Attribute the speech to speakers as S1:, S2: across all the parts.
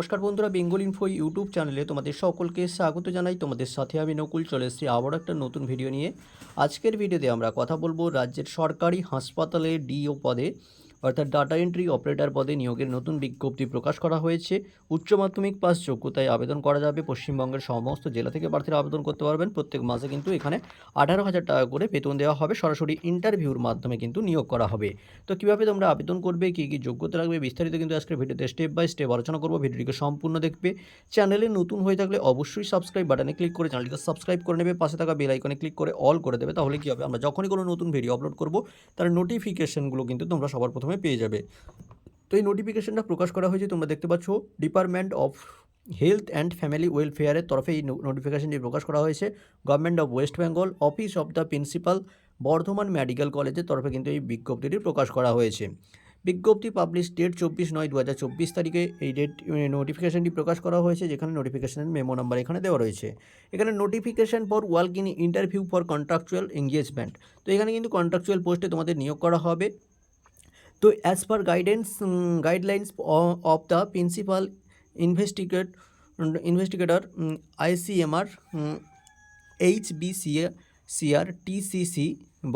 S1: নমস্কার বন্ধুরা, Bengal info YouTube চ্যানেলে তোমাদের সকলকে স্বাগত জানাই। তোমাদের সাথে আমি নকুল, চলে এসেছি আবার একটা নতুন ভিডিও নিয়ে। আজকের ভিডিওতে আমরা কথা বলব রাজ্যের সরকারি হাসপাতালে ডিও পদে। অর্থাৎ ডাটা এন্ট্রি অপারেটর পদে নিয়োগের নতুন বিজ্ঞপ্তি প্রকাশ করা হয়েছে। উচ্চ মাধ্যমিক পাস যোগ্যতায় আবেদন করা যাবে। পশ্চিমবঙ্গের সমস্ত জেলা থেকে প্রার্থীরা আবেদন করতে পারবেন। প্রত্যেক মাসে কিন্তু এখানে আঠারো হাজার টাকা করে বেতন দেওয়া হবে। সরাসরি ইন্টারভিউর মাধ্যমে কিন্তু নিয়োগ করা হবে। তো কীভাবে তোমরা আবেদন করবে? কী কী যোগ্যতা লাগবে? বিস্তারিত কিন্তু আজকের ভিডিওতে স্টেপ বাই স্টেপ আলোচনা করব। ভিডিওটিকে সম্পূর্ণ দেখবে। চ্যানেলে নতুন হয়ে থাকলে অবশ্যই সাবস্ক্রাইব বাটনে ক্লিক করে চ্যানেলটিকে সাবস্ক্রাইব করে নেবে। পাশে থাকা বেল আইকনে ক্লিক করে অল করে দেবে। তাহলে কী হবে? আমরা যখনই কোনো নতুন ভিডিও আপলোড করব, তার নোটিফিকেশনগুলো কিন্তু তোমরা সবার প্রথমে পেয়ে যাবে। তো এই নোটিফিকেশনটা প্রকাশ করা হয়েছে, তোমরা দেখতে পাচ্ছ department of health and family ওয়েলফেয়ারের তরফে এই নোটিফিকেশনটি প্রকাশ করা হয়েছে। Government of West Bengal office of the principal Bardhaman medical কলেজের তরফে কিন্তু এই বিজ্ঞপ্তিটি প্রকাশ করা হয়েছে। বিজ্ঞপ্তি পাবলিশ ডেট চব্বিশ নয় দু হাজার চব্বিশ তারিখে এই ডেট নোটিফিকেশনটি প্রকাশ করা হয়েছে, যেখানে নোটিফিকেশনের মেমো নাম্বার এখানে দেওয়া রয়েছে। এখানে notification for walk in interview for contractual engagement তো এখানে কিন্তু কন্ট্রাকচুয়াল পোস্টে তোমাদের নিয়োগ করা হবে। তো as per guidance guidelines of the principal investigate investigator ICMR H B CR TCC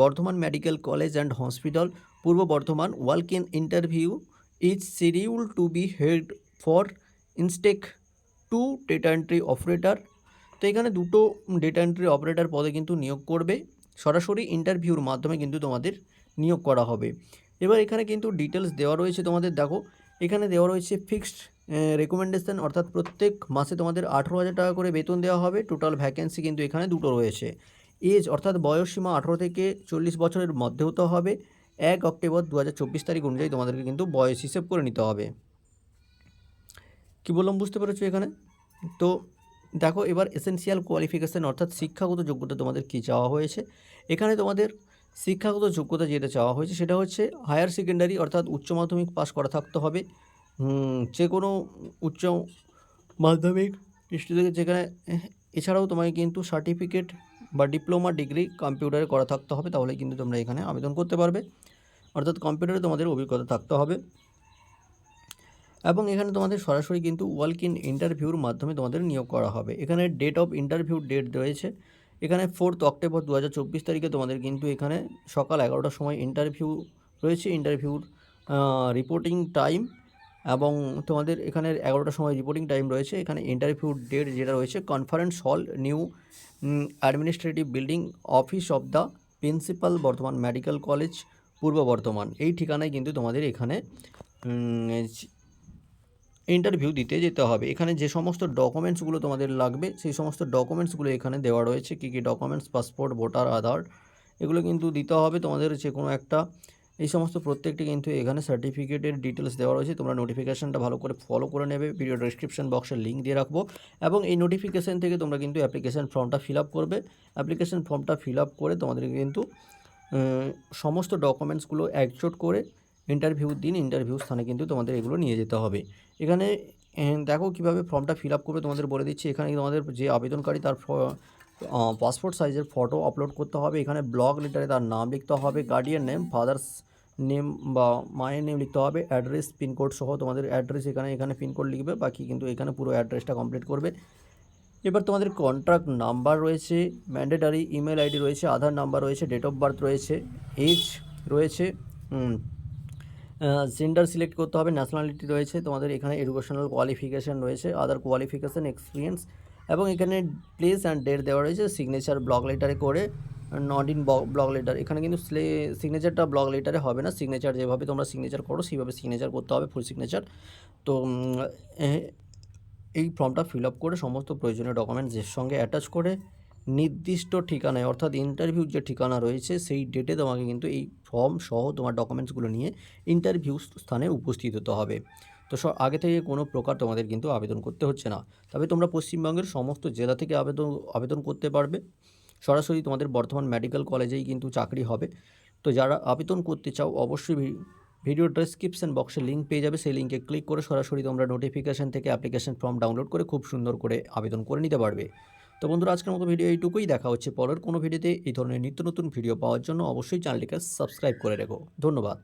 S1: Bardhaman medical college and hospital, Purba Bardhaman walk in interview is schedule to be held for intake to data entry operator তো এখানে দুটো data entry operator পদে কিন্তু নিয়োগ করবে। সরাসরি ইন্টারভিউর মাধ্যমে কিন্তু তোমাদের নিয়োগ করা হবে। এবার এখানে কিন্তু ডিটেলস দেওয়া রয়েছে তোমাদের, দেখো। এখানে দেওয়া রয়েছে ফিক্সড রেকমেন্ডেশন অর্থাৎ প্রত্যেক মাসে তোমাদের আঠেরো হাজার টাকা করে বেতন দেওয়া হবে। টোটাল ভ্যাকেন্সি কিন্তু এখানে দুটো রয়েছে। এজ অর্থাৎ বয়সসীমা আঠেরো থেকে চল্লিশ বছরের মধ্যে হতে হবে। এক অক্টোবর দু হাজার চব্বিশ তারিখ অনুযায়ী তোমাদেরকে কিন্তু বয়স হিসেব করে নিতে হবে। কী বললাম, বুঝতে পেরেছ এখানে? তো দেখো, এবার এসেন্সিয়াল কোয়ালিফিকেশান অর্থাৎ শিক্ষাগত যোগ্যতা তোমাদের কী চাওয়া হয়েছে? এখানে তোমাদের শিক্ষাগত যোগ্যতা যেটা চাওয়া হয়েছে সেটা হচ্ছে হায়ার সেকেন্ডারি অর্থাৎ উচ্চ মাধ্যমিক পাস করা থাকতে হবে। যে কোনো উচ্চ মাধ্যমিক স্টুডেন্ট যেখানে, এছাড়াও তোমাকে কিন্তু সার্টিফিকেট বা ডিপ্লোমা ডিগ্রি কম্পিউটারে করা থাকতে হবে, তাহলে কিন্তু তোমরা এখানে আবেদন করতে পারবে। অর্থাৎ কম্পিউটারে তোমাদের অভিজ্ঞতা থাকতে হবে। এবং এখানে তোমাদের সরাসরি কিন্তু ওয়ার্ক ইন ইন্টারভিউর মাধ্যমে তোমাদের নিয়োগ করা হবে। এখানে ডেট অফ ইন্টারভিউ ডেট রয়েছে। এখানে ফোর্থ অক্টোবর দু হাজার চব্বিশ তারিখে তোমাদের কিন্তু এখানে সকাল এগারোটার সময় ইন্টারভিউ রয়েছে। ইন্টারভিউর রিপোর্টিং টাইম এবং তোমাদের এখানে এগারোটার সময় রিপোর্টিং টাইম রয়েছে। এখানে ইন্টারভিউ ডেট যেটা রয়েছে conference hall new administrative building office of the principal Bardhaman medical college Purba Bardhaman. এই ঠিকানায় কিন্তু তোমাদের এখানে ইন্টারভিউ দিতে যেতে হবে। এখানে যে সমস্ত ডকুমেন্টসগুলো তোমাদের লাগবে, সেই সমস্ত ডকুমেন্টসগুলো এখানে দেওয়া রয়েছে। কী কী ডকুমেন্টস পাসপোর্ট ভোটার আধার এগুলো কিন্তু দিতে হবে। তোমাদের যে কোনো একটা, এই সমস্ত প্রত্যেকটি কিন্তু এখানে সার্টিফিকেটের ডিটেলস দেওয়া রয়েছে। তোমরা নোটিফিকেশানটা ভালো করে ফলো করে নেবে। ভিডিও ডিসক্রিপশন বক্সে লিঙ্ক দিয়ে রাখব। এবং এই নোটিফিকেশান থেকে তোমরা কিন্তু অ্যাপ্লিকেশান ফর্মটা ফিল আপ করবে। অ্যাপ্লিকেশান ফর্মটা ফিল আপ করে তোমাদের কিন্তু সমস্ত ডকুমেন্টসগুলো একজোট করে ইন্টারভিউ দিন ইন্টারভিউ স্থানে কিন্তু তোমাদের এগুলো নিয়ে যেতে হবে। এখানে দেখো কীভাবে ফর্মটা ফিল আপ করবে তোমাদের বলে দিচ্ছি। এখানে তোমাদের যে আবেদনকারী তার পাসপোর্ট সাইজের ফটো আপলোড করতে হবে। এখানে ব্লগ লেটারে তার নাম লিখতে হবে গার্ডিয়ান নেম ফাদার্স নেম বা মায়ের নেম লিখতে হবে অ্যাড্রেস পিনকোড সহ তোমাদের অ্যাড্রেস এখানে এখানে পিনকোড লিখবে। বাকি কিন্তু এখানে পুরো অ্যাড্রেসটা কমপ্লিট করবে। এবার তোমাদের কন্ট্রাক্ট নাম্বার রয়েছে ম্যান্ডেটারি ইমেল আইডি রয়েছে আধার নাম্বার রয়েছে ডেট অফ বার্থ রয়েছে এজ রয়েছে জেন্ডার সিলেক্ট করতে হবে ন্যাশনালিটি রয়েছে, তোমাদের এখানে এডুকেশনাল কোয়ালিফিকেশান রয়েছে আদার কোয়ালিফিকেশান এক্সপিরিয়েন্স এবং এখানে প্লেস অ্যান্ড ডেট দেওয়া রয়েছে সিগনেচার ব্লক লেটারে করে নট ইন ব্লক লেটার এখানে কিন্তু সিগনেচারটা ব্লক লেটারে হবে না সিগনেচার যেভাবে তোমরা সিগনেচার করো সেইভাবে সিগনেচার করতে হবে ফুল সিগনেচার তো এই ফর্মটা ফিল আপ করে সমস্ত প্রয়োজনীয় ডকুমেন্টস এর সঙ্গে অ্যাটাচ করে নির্দিষ্ট ঠিকানায়, অর্থাৎ ইন্টারভিউ যে ঠিকানা রয়েছে, সেই ডেটে তোমাকে কিন্তু এই ফর্ম সহ তোমার ডকুমেন্টসগুলো নিয়ে ইন্টারভিউ স্থানে উপস্থিত হতে হবে। তো সব আগে থেকে কোনো প্রকার তোমাদের কিন্তু আবেদন করতে হচ্ছে না। তবে তোমরা পশ্চিমবঙ্গের সমস্ত জেলা থেকে আবেদন আবেদন করতে পারবে। সরাসরি তোমাদের বর্ধমান মেডিকেল কলেজেই কিন্তু চাকরি হবে। তো যারা আবেদন করতে চাও, অবশ্যই ভিডিও ডেসক্রিপশন বক্সে লিঙ্ক পেয়ে যাবে। সেই লিঙ্কে ক্লিক করে সরাসরি তোমরা নোটিফিকেশান থেকে অ্যাপ্লিকেশন ফর্ম ডাউনলোড করে খুব সুন্দর করে আবেদন করে নিতে পারবে। তো বন্ধুরা, আজকের মতো ভিডিও এইটুকুই। দেখা হচ্ছে পরের কোনো ভিডিওতে এই ধরনের নিত্য নতুন ভিডিও পাওয়ার জন্য অবশ্যই চ্যানেলটিকে সাবস্ক্রাইব করে রেখো। ধন্যবাদ।